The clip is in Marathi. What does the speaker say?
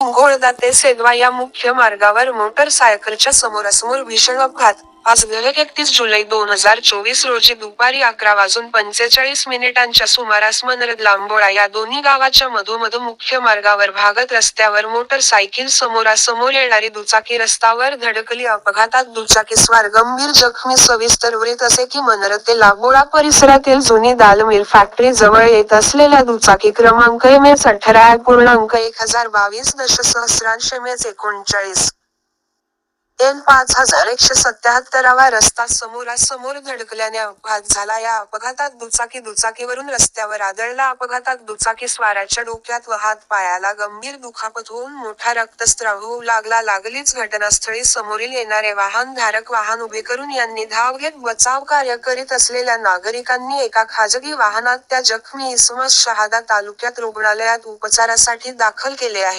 घोळदा ते सेदवा या मुख्य मार्गावर मोटरसायकलच्या समोरासमोर भीषण अपघात. आज दिनांक एकतीस जुलै दोन हजार चोवीस रोजी दुपारी अकरा वाजून पंचेचाळीस मिनिटांच्या सुमारास मनरद लांबोळा या दोन्ही गावाच्या मधोमध मुख्य मार्गावर भागत रस्त्यावर मोटरसायकल समोरासमोर येणारी दुचाकी रस्त्यावर धडकली अपघातात दुचाकीस्वार गंभीर जखमी सविस्तर उरीत असे की मनरद ते लांबोळा परिसरातील जुनी दालमिल फॅक्टरी जवळ येत असलेल्या दुचाकी क्रमांक एम एस अठरा पूर्णांक एक हजार बावीस दशसहस्रांश एम एस एकोणचाळीस. एन पाच हजार एकशे सत्याहत्तरावा रस्ता समोरासमोर धडकल्याने अपघात झाला. या अपघातात दुचाकी दुचाकीवरून रस्त्यावर आदळला. अपघातात दुचाकी स्वाराच्या डोक्यात व हात पायाला गंभीर दुखापत होऊन मोठा रक्तस्राव होऊ लागला. लागलीच घटनास्थळी समोरील येणारे वाहन धारक वाहन उभे करून यांनी धाव घेत बचाव कार्य करीत असलेल्या नागरिकांनी एका खाजगी वाहनात त्या जखमी इसमस शहादा तालुक्यात रुग्णालयात उपचारासाठी दाखल केले आहे.